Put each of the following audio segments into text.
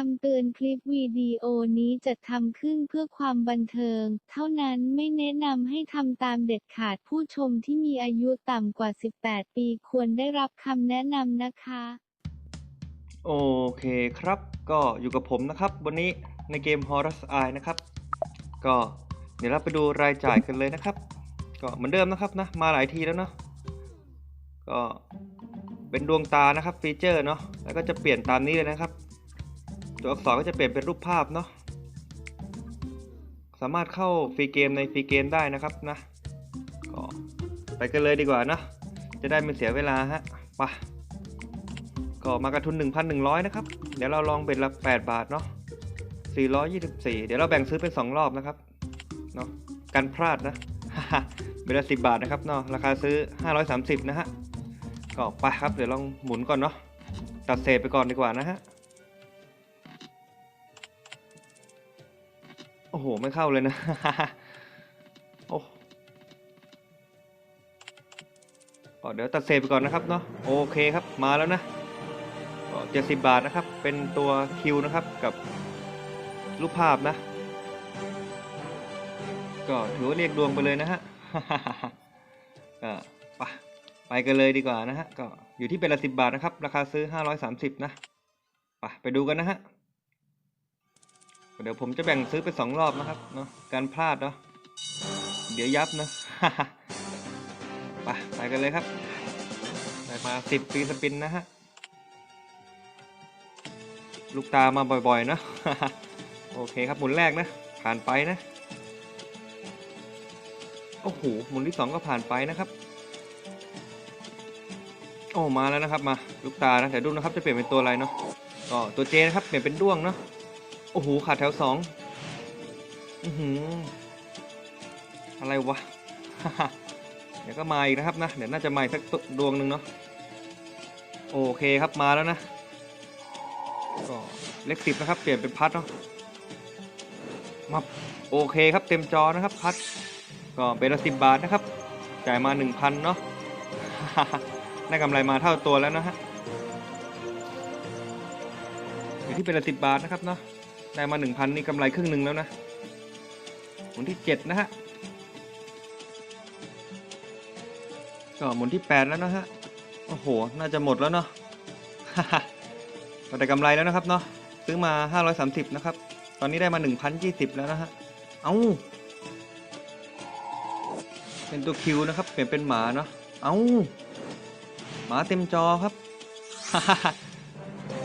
คำเตือนคลิปวิดีโอนี้จัดทำขึ้นเพื่อความบันเทิง เท่านั้นไม่แนะนำให้ทำตามเด็ดขาดผู้ชมที่มีอายุต่ำกว่า 18 ปีควรได้รับคำแนะนำนะคะ โอเคครับ ก็อยู่กับผมนะครับ วันนี้ในเกม Horus Eye นะครับ ก็เดี๋ยวเราไปดูรายจ่ายกันเลยนะครับ ก็เหมือนเดิมนะครับนะ มาหลายทีแล้วเนาะก็เป็นดวงตานะครับฟีเจอร์เนาะแล้วก็จะเปลี่ยนตามนี้เลยนะครับ ตัวอักษรก็จะเปลี่ยนเป็นรูปภาพเนาะสามารถเข้าฟรีเกมในฟรีเกมได้นะครับนะก็ไปกันเลยดีกว่านะจะได้ไม่เสียเวลาฮะไปก็มากระทุน 1,100 นะครับ เดี๋ยวเราลองเบ็ดละ 8 บาทเนาะ424 เดี๋ยวเราแบ่งซื้อเป็น 2 รอบนะครับเนาะกันพลาดนะเบ็ดละ10 บาทนะครับเนาะราคาซื้อ 530 นะฮะก็ไปครับเดี๋ยวลองหมุนก่อนเนาะตัดเศษไปก่อนดีกว่านะฮะ อ้โห ไม่เข้าเลยนะ โอ้ก็เดี๋ยวตัดเศษไปก่อนนะครับเนาะ โอเคครับ มาแล้วนะก็เจ็ดสิบบาทนะครับ เป็นตัวคิวนะครับกับรูปภาพนะ ก็ถือว่าเรียกดวงไปเลยนะฮะก็ไปไปกันเลยดีกว่านะฮะ ก็อยู่ที่เป็นละสิบบาทนะครับ ราคาซื้อห้าร้อยสามสิบนะ ไปไปดูกันนะฮะ เดี๋ยวผมจะแบ่งซื้อเป็นสองรอบนะครับเนาะการพลาดเนาะเดี๋ยวยับนะไปไปกันเลยครับได้มาสิบปีสปินนะฮะลูกตามาบ่อยๆ เนาะโอเคครับหมุนแรกนะ ผ่านไปนะโอ้โหหมุนที่สองก็ผ่านไปนะครับโอ้มาแล้วนะครับมาลูกตานะเดี๋ยวดูนะครับจะเปลี่ยนเป็นตัวอะไรเนาะก็ตัวเจนะครับเปลี่ยนเป็นด้วงเนาะ โอ้โห ขาดแถวสองอือหือ อะไรวะ เดี๋ยวก็มาอีกนะครับนะ เดี๋ยวน่าจะมาอีกสักตัวดวงหนึ่งเนาะ โอเคครับมาแล้วนะ ก็เลขสิบนะครับ เปลี่ยนเป็นพัดเนาะมาโอเคครับเต็มจอนะครับพัด ก็เป็นละสิบบาทนะครับ จ่ายมาหนึ่งพันเนาะได้กำไรมาเท่าตัวแล้วนะฮะอยู่ที่เป็นละสิบบาทนะครับเนาะ ได้มาหนึ่งพันนี่กำไรครึ่งหนึ่งแล้วนะ หมุนที่เจ็ดนะฮะ ก็หมุนที่แปดแล้วนะฮะ โอ้โห น่าจะหมดแล้วเนาะก็ได้กำไรแล้วนะครับเนาะ ซื้อมา 530 นะครับ ตอนนี้ได้มา 1,020 แล้วนะฮะ เอา้า เป็นตัวคิวนะครับ เปลี่ยนเป็นหมาเนาะ เอา้า หมาเต็มจอครับ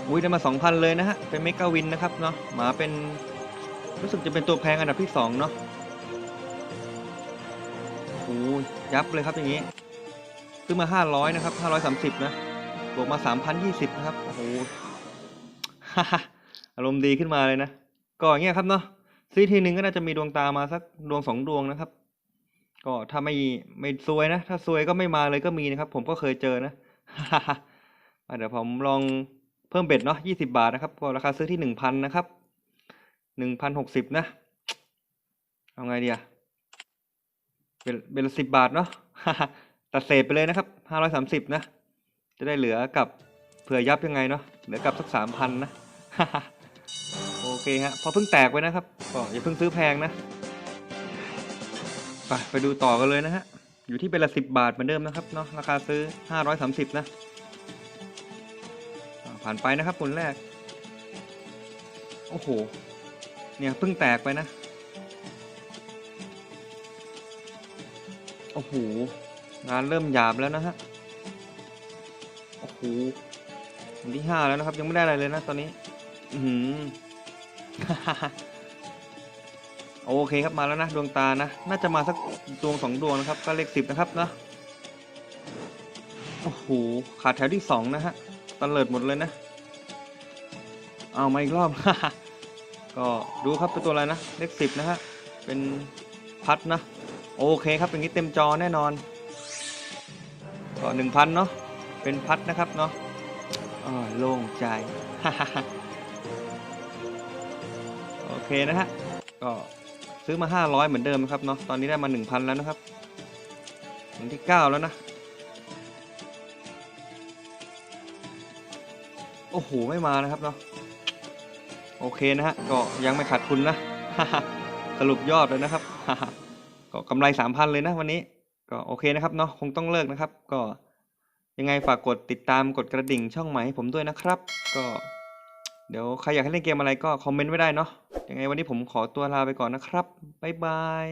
อุ้ยได้มา2,000เลยนะฮะ เป็นเมกาวินนะครับเนาะ หมาเป็นรู้สึกจะเป็นตัวแพงอันดับที่2เนาะโอ้ยับเลยครับอย่างนี้ ซื้อมา 500 นะครับ 530 นะ บวกมา 3,020 นะครับ โอ้โหอารมณ์ดีขึ้นมาเลยนะ ก็อย่างเงี้ยครับเนาะซื้อทีหนึ่งก็น่าจะมีดวงตามาสักดวงสองดวงนะครับ ก็ถ้าไม่ไม่ซวยนะ ถ้าซวยก็ไม่มาเลยก็มีนะครับ ผมก็เคยเจอนะอะเดี๋ยวผมลอง เพิ่มเบ็ดเนาะ20บาทนะครับก็ราคาซื้อที่1,000นะครับ1,060นะ เอาไงดีอะเป็นเป็นสิบบาทเนาะตัดเศษไปเลยนะครับ530นะ จะได้เหลือกับเผื่อยับยังไงเนาะเหลือกับสัก3,000นะโอเคฮะพอเพิ่งแตกไปนะครับก็อย่าเพิ่งซื้อแพงนะไปไปดูต่อกันเลยนะฮะอยู่ที่เป็นละสิบบาทเหมือนเดิมนะครับเนาะราคาซื้อ530นะอ่า ผ่านไปนะครับคนแรก โอ้โห เนี่ยเพิ่งแตกไปนะ โอ้โห งานเริ่มหยาบแล้วนะฮะ โอ้โหวันที่ห้าแล้วนะครับ ยังไม่ได้อะไรเลยนะตอนนี้ อือหือโอเคครับมาแล้วนะดวงตานะ น่าจะมาสักดวงสองดวงนะครับ ก็เลขสิบนะครับนะโอ้โหขาดแถวที่สองนะฮะ ตะเลิดหมดเลยนะ เอามาอีกรอบ ก็ดูครับเป็นตัวอะไรนะ เลขสิบนะฮะ เป็นพัดนะ โอเคครับอย่างนี้เต็มจอแน่นอน ก็หนึ่งพันเนาะ เป็นพัดนะครับเนาะอ๋อโล่งใจ โอเคนะฮะ ก็ซื้อมา 500 เหมือนเดิมครับเนาะ ตอนนี้ได้มา 1,000 แล้วนะครับวันที่ 9 แล้วนะ โอ้โห ไม่มานะครับเนาะโอเคนะฮะก็ยังไม่ขาดทุนนะ สรุปยอดเลยนะครับ ก็กำไรสามพันเลยนะวันนี้ ก็โอเคนะครับเนาะคงต้องเลิกนะครับ ก็ยังไงฝากกดติดตามกดกระดิ่งช่องใหม่ให้ผมด้วยนะครับ ก็เดี๋ยวใครอยากให้เล่นเกมอะไรก็คอมเมนต์ไว้ได้เนาะยังไงวันนี้ผมขอตัวลาไปก่อนนะครับบ๊ายบาย